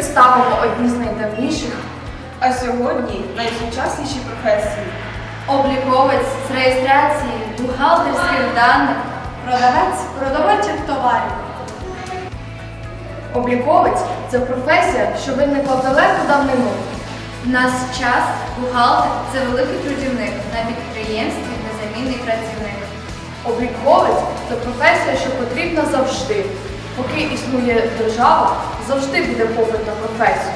представимо одні з найдавніших А сьогодні найсучасніші професії. Обліковець з реєстрації бухгалтерських даних. Продавець продаваючих товарів. обліковець це професія, що виникла в далеку давнину. В нас час бухгалтер це великий трудівник на підприємстві незамінний працівник. Обліковець це професія, що потрібна завжди. Поки існує держава, завжди буде попит на професію.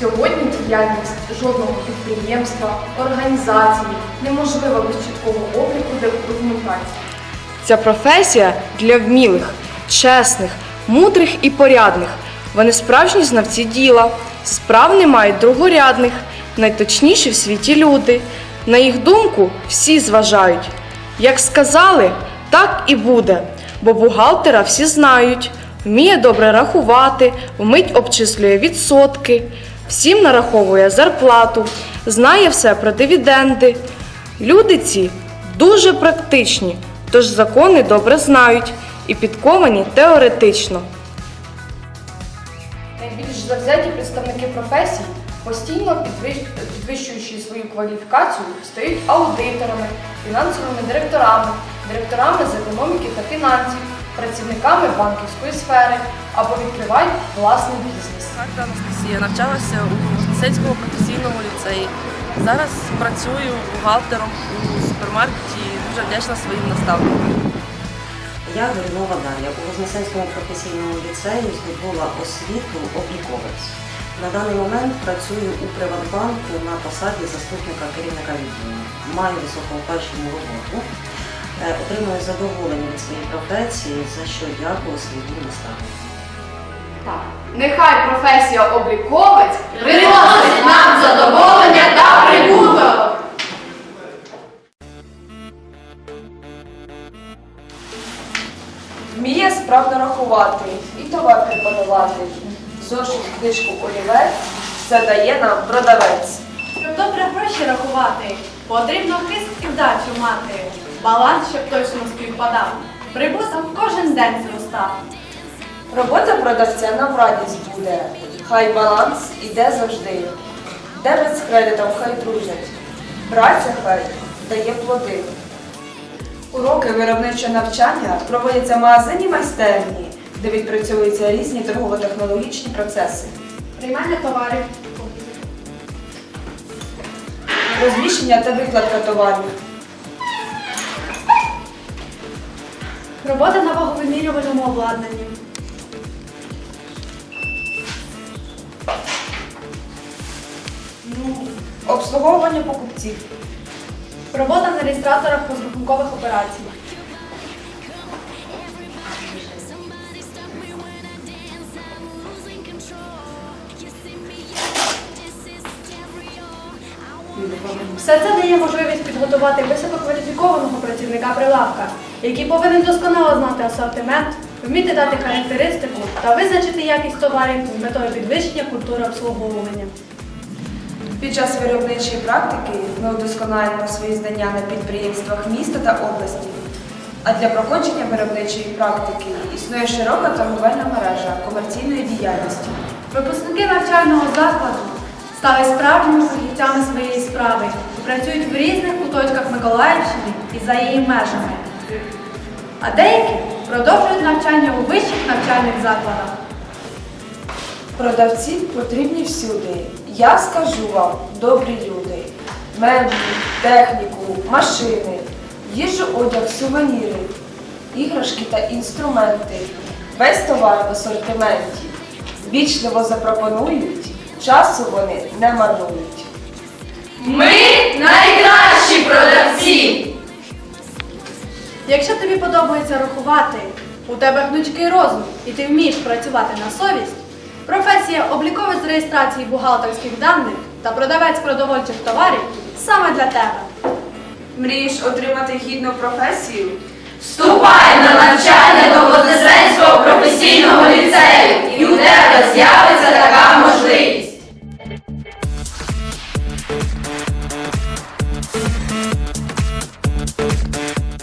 Сьогодні діяльність жодного підприємства, організації неможлива без чіткого обліку документації. Ця професія для вмілих, чесних, мудрих і порядних. Вони справжні знавці діла, справ не мають другорядних, найточніші в світі люди. На їх думку всі зважають. Як сказали, так і буде, бо бухгалтера всі знають, вміє добре рахувати, вмить обчислює відсотки, всім нараховує зарплату, знає все про дивіденди. Люди ці дуже практичні, тож закони добре знають і підковані теоретично. Найбільш завзяті представники професій, постійно підвищуючи свою кваліфікацію, стають аудиторами, фінансовими директорами, директорами з економіки та фінансів, працівниками банківської сфери або відкривають власний бізнес. Харта Анастасія навчалася у Вознесенському професійному ліцеї. Зараз працюю бухгалтером у супермаркеті і дуже вдячна своїм наставникам. Я Горінова Дар'я у Вознесенському професійному ліцеї здобула освіту обліковець. На даний момент працюю у Приватбанку на посаді заступника керівника відділу. Маю високооплачувану роботу, е, задоволення від своєї професії, за що дякую своїм наставникам. Нехай професія обліковець приносить нам задоволення та прибуток. Вміє справно рахувати і товар преподавати. Зошит, книжку, олівець все дає нам продавець. Щоб добре гроші рахувати, потрібно хист і вдачу мати. Баланс, щоб точно співпадав. Прибуток кожен день зростав. Робота продавця нам в радість буде. Хай баланс іде завжди. Дебет з кредитом хай дружать. Праця хай дає плоди. Уроки виробничого навчання проводяться в магазині майстерні, де відпрацьовуються різні торгово-технологічні процеси. Приймання товарів. Розміщення та викладка товарів. Робота на ваговимірювальному обладнанні. Обслуговування покупців. Робота на реєстраторах розрахункових операцій. Все це дає можливість підготувати висококваліфікованого працівника прилавка, який повинен досконало знати асортимент, вміти дати характеристику та визначити якість товарів з метою підвищення культури обслуговування. Під час виробничої практики ми удосконалюємо свої знання на підприємствах міста та області. А для проходження виробничої практики існує широка торговельна мережа комерційної діяльності. Випускники навчального закладу стали справжніми фахівцями своєї справи і працюють в різних куточках Миколаївщини і за її межами. А деякі продовжують навчання у вищих навчальних закладах. Продавці потрібні всюди. Я скажу вам, добрі люди, меблі, техніку, машини, їжу, одяг, сувеніри, іграшки та інструменти. Весь товар в асортименті. Вічливо запропонують, часу вони не марнують. Ми найкращі продавці! Якщо тобі подобається рахувати, у тебе гнучкий розум і ти вмієш працювати на совість, професія обліковець з реєстрації бухгалтерських даних та продавець продовольчих товарів саме для тебе. Мрієш отримати гідну професію? Вступай на навчання до Вознесенського професійного ліцею,